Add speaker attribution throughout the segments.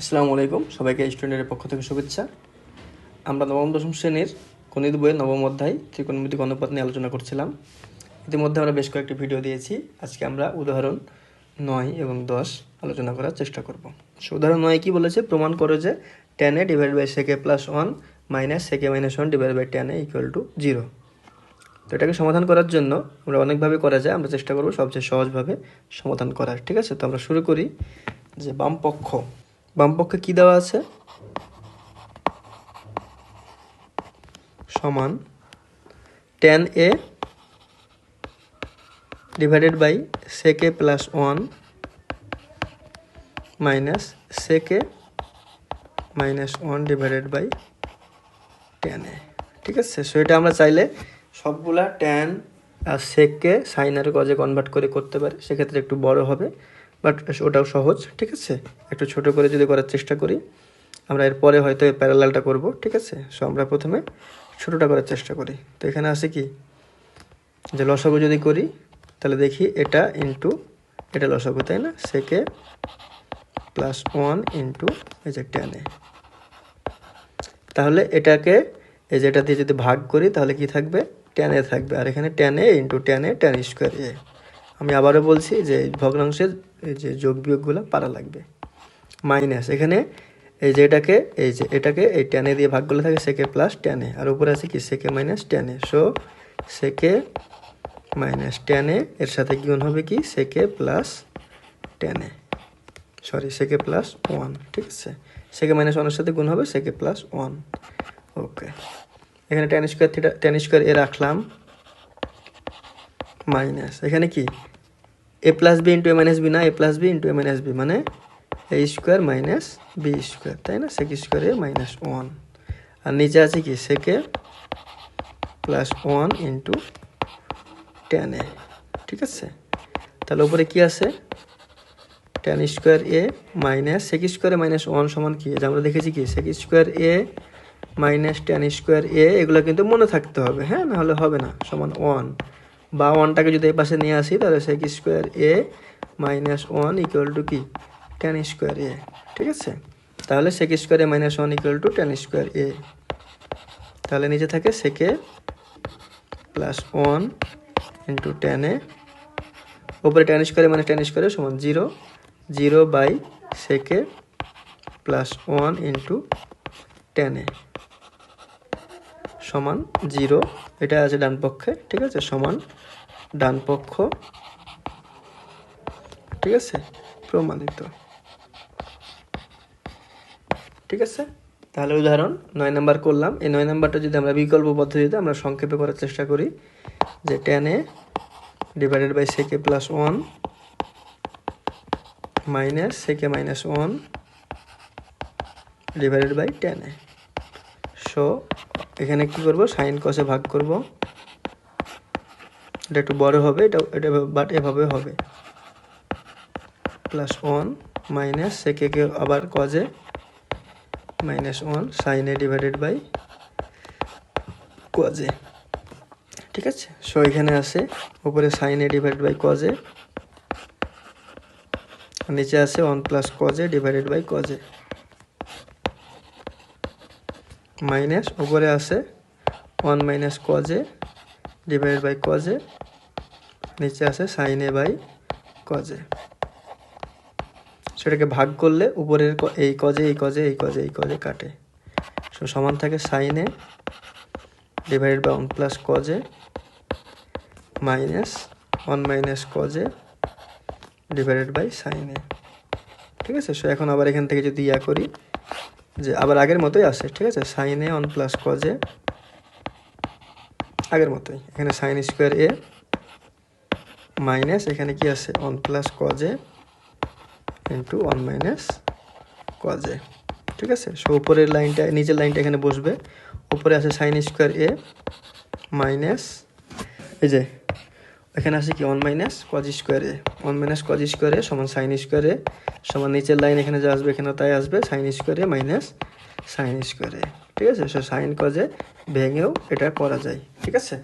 Speaker 1: আসসালামু আলাইকুম। সবাইকে স্টুডেন্টের পক্ষ থেকে শুভেচ্ছা। আমরা নবম, দশম শ্রেণির গণিত বইয়ের নবম অধ্যায় ত্রিকোণমিতিক অনুপাত নিয়ে আলোচনা করছিলাম। ইতিমধ্যে আমরা বেশ কয়েকটি ভিডিও দিয়েছি। আজকে আমরা উদাহরণ নয় এবং দশ আলোচনা করার চেষ্টা করব। সো উদাহরণ নয় কী বলেছে? প্রমাণ করে যে tan A divide by sec A plus one minus sec A minus one divide by tan A equal to zero তো এটাকে সমাধান করার জন্য আমরা অনেকভাবে করা যায়। আমরা চেষ্টা করব সবচেয়ে সহজভাবে সমাধান করার। ঠিক আছে? তো আমরা শুরু করি যে বাম পক্ষ বাম পক্ষে কী দেওয়া আছে? সমান tan A divided by sec A plus one minus sec A minus one divided by tan A ঠিক আছে? সো এটা আমরা চাইলে সবগুলা টেন আর সেককে সাইন আর গজে কনভার্ট করে করতে পারি। সেক্ষেত্রে একটু বড় হবে। বাট ওটাও সহজ, ঠিক আছে? একটু ছোট করে যদি করার চেষ্টা করি, আমরা এরপরে হয়তো এই প্যারালালটা করব, ঠিক আছে? সো আমরা প্রথমে ছোটোটা করার চেষ্টা করি। তো এখানে আছে কি? যে লসাগু যদি করি, তাহলে দেখি এটা ইন্টু এটা লসাগু, তাই না? সেকে প্লাস ওয়ান ইন্টু এই যে টেনে তাহলে এটাকে এই যেটা দিয়ে যদি ভাগ করি, তাহলে কি থাকবে? টেনে থাকবে। আর এখানে tan A into tan tan square A. আমি আবারও বলছি যে ভগ্নাংশের এই যে যোগ বিয়োগগুলো পারা লাগবে। মাইনাস, এখানে এই যে এটাকে, এই যে এটাকে এই টেনে দিয়ে ভাগ করলে থাকে সেকে প্লাস টেনে আর উপরে আছে কি? সেকে মাইনাস টেনে সো সেকে মাইনাস টেনে এর সাথে গুণ হবে কি? সেকে প্লাস টেনে সরি সেকে প্লাস ওয়ান ঠিক আছে? সেকে মাইনাস ওয়ানের সাথে গুণ হবে সেকে প্লাস ওয়ান ওকে এখানে tan square theta tan square A রাখলাম। মাইনাস এখানে কি? A plus B into A minus B না A plus B into A minus B মানে A square minus B square তাই না? Sec square A minus one আর নিচে আছে কি? Sec A plus one into tan A ঠিক আছে? তাহলে উপরে কি আছে? Tan square A minus sec square A minus one সমান কি? আমরা দেখেছি কি? Sec square A minus tan square A এগুলো কিন্তু মনে থাকতে হবে হ্যাঁ? নাহলে হবে না, সমান ওয়ান বা ওয়ানটাকে যদি এই পাশে নিয়ে আসি, তাহলে sec square A minus one equal to কি? টেন স্কোয়ার এ ঠিক আছে? তাহলে sec square A minus one equal to tan square A তাহলে নিচে থাকে sec A plus one into tan A উপরে টেন স্কোয়ারে মানে টেন স্কোয়ারে সমান zero zero by sec A plus one into tan A সমান zero, এটা আছে ডান পক্ষে, ঠিক আছে? সমান ডান পক্ষ, ঠিক আছে? প্রমাণিত। ঠিক আছে? তাহলে উদাহরণ, নয় নাম্বার করলাম। এই নয় নাম্বারটা যদি আমরা বিকল্প পদ্ধতিতে আমরা সংক্ষেপে করার চেষ্টা করি, যে tan A divided by sec A plus one minus sec A minus one divided by tan A so এখানে কি করব? সাইন কসে ভাগ করব। এটা একটু বড় হবে, এটা এটা বাট এভাবে হবে। প্লাস ওয়ান মাইনাস সেকে আবার cos A minus one sin A divided by cos A. ঠিক আছে? সো এখানে আছে, উপরে সাইনে ডিভাইডেড বাই কজে। নিচে আছে one plus cos A divided by cos A. Minus উপরে আছে one minus cos A divided by cos A নিচে আছে সাইনে বাই কজে সেটাকে ভাগ করলে উপরের এই কজে এই কজে এই কজে এই কজে কাটে। সো সমান থাকে sin A divided by one plus cos A minus one minus cos A divided by sin A ঠিক আছে? সো এখন আবার এখান থেকে যদি ইয়া করি যে আবার আগের মতোই আসে ঠিক আছে? সাইনে ওয়ান প্লাস কজে আগের মতোই। এখানে সাইন স্কোয়ার এ মাইনাস এখানে কি আছে? One plus cos A into one minus cos A ঠিক আছে? সো উপরের লাইনটা, নিচের লাইনটা এখানে বসবে। উপরে আছে সাইন স্কোয়ার এ মাইনাস এই যে এখানে আছে কি? One minus cos square one minus cos square সমান সাইন স্কোয়ার এ। সমান নিচের লাইন এখানে যা আসবে, এখানে তাই আসবে sin square minus sin square ঠিক আছে? সো সাইন কজে ভেঙেও এটা করা যায়। ঠিক আছে?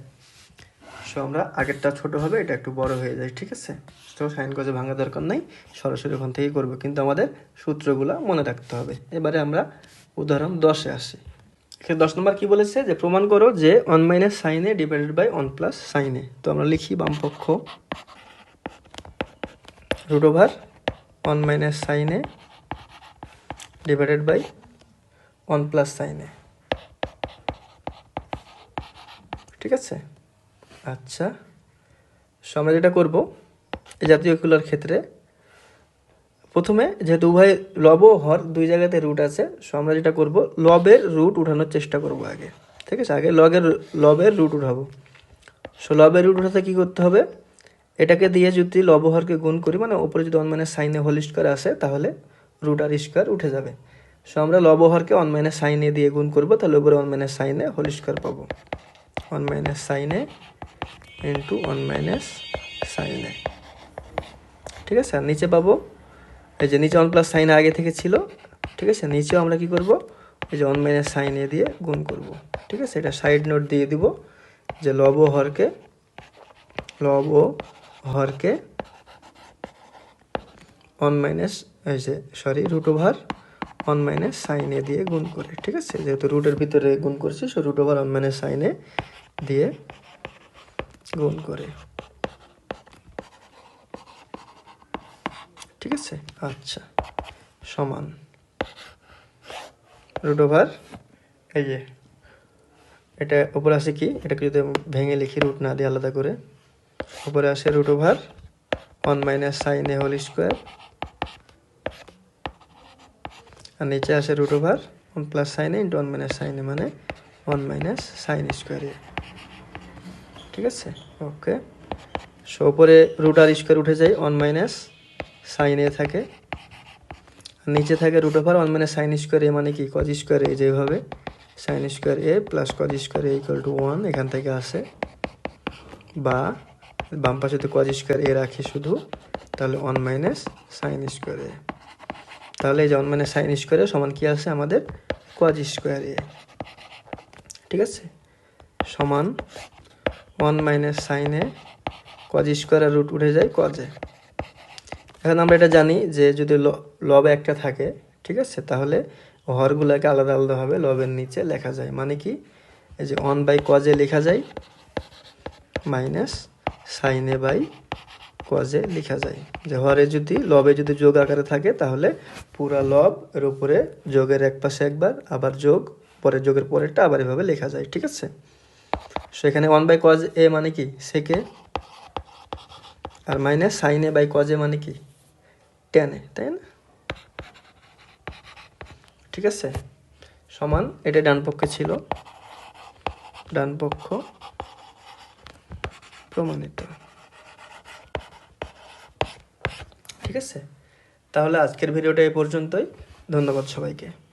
Speaker 1: সো আমরা আগেরটা ছোট হবে, এটা একটু বড় হয়ে যায়। ঠিক আছে? তো সাইন কজে ভাঙা দরকার নাই। সরাসরি ওখান থেকেই করব। কিন্তু আমাদের সূত্রগুলো মনে রাখতে হবে। এবারে আমরা উদাহরণ দশে আসি। দশ নম্বর কি বলেছে যে, প্রমাণ করো যে one minus sin A divided by one plus sin A তো আমরা লিখি বামপক্ষ root over one minus sin A divided by one plus sin A ঠিক আছে? আচ্ছা। সো আমরা যেটা করব, এই জাতীয় কুলার ক্ষেত্রে প্রথমে যেহেতু উভয় লব ও হর দুই জায়গাতে রুট আছে সো আমরা যেটা করব, লবের রুট উঠানোর চেষ্টা করব আগে। ঠিক আছে? আগে লগের, লবের রুট উঠাবো। সো লবের রুট উঠাতে কী করতে হবে? এটাকে দিয়ে যদি লব হরকে গুণ করি মানে ওপরে যদি one minus sin A whole square আসে, তাহলে রুট আর স্কোয়ার উঠে যাবে। সো আমরা লব হরকে ওয়ান মাইনাস সাইনে দিয়ে গুণ করব, তাহলে উপরে one minus sin A whole square পাবো। One minus sin A into one minus sin A ঠিক আছে? আর নিচে পাবো এই যে নিচে ওয়ান প্লাস সাইন আগে থেকে ছিল, ঠিক আছে? নিচেও আমরা কি করব? এই যে ওয়ান মাইনাস সাইন এ দিয়ে গুণ করব, ঠিক আছে? এটা সাইড নোট দিয়ে দিব যে লব ও হরকে, লব হরকে ওয়ান মাইনাস এই যে sorry root over one minus sin দিয়ে গুণ করে, ঠিক আছে? যেহেতু রুটের ভিতরে গুণ করছি so root over one minus sin দিয়ে গুণ করে। আছে? আচ্ছা সমান। রুট ওভার এই যে, এটা উপরে আসে কি? এটাকে যদি ভেঙে লিখি রুট না দিয়ে আলাদা করে, উপরে আসে root over one minus sin A whole square আর নিচে আসে root over one plus sin A into one minus sin A মানে one minus sin square A ঠিক আছে? ওকে সো উপরে রুট আর স্কোয়ার উঠে যায় ওয়ান মাইনাস সাইন এ থাকে। নিচে থাকে root over one minus sin square A মানে কি? কজ স্কোয়ার এ যেভাবে। Sin square A plus cos square A equal to one এখান থেকে আসে। বা বাম পাশে তো কজ স্কোয়ার এ রাখি শুধু। তাহলে one minus sin square A তাহলে এই যে one minus sin square A সমান কি আছে আমাদের? কজ স্কোয়ার এ ঠিক আছে? সমান one minus sin cos square root উঠে যায় কজে এখন আমরা এটা জানি যে যদি লব একটা থাকে, ঠিক আছে? তাহলে হরগুলোকে আলাদা আলাদাভাবে লবের নিচে লেখা যায়। মানে কি? এই যে অন বাই কজে লেখা যায় মাইনাস সাইনে বাই কজে লেখা যায়। যে হরে যদি, লবে যদি যোগ আকারে থাকে, তাহলে পুরা লব এর উপরে যোগের এক পাশে একবার, আবার যোগ পরে যোগের পরেরটা আবার এভাবে লেখা যায়, ঠিক আছে? সেখানে ওয়ান বাই কজ এ মানে কি? সেকে আর মাইনাস সাইনে বাই কজে মানে কি? টেনে তাই না? ঠিক আছে? সমান, এটা ডান পক্ষে ছিল। ডান পক্ষ প্রমাণিত। ঠিক আছে? তাহলে আজকের ভিডিওটা এই পর্যন্তই। ধন্যবাদ সবাইকে।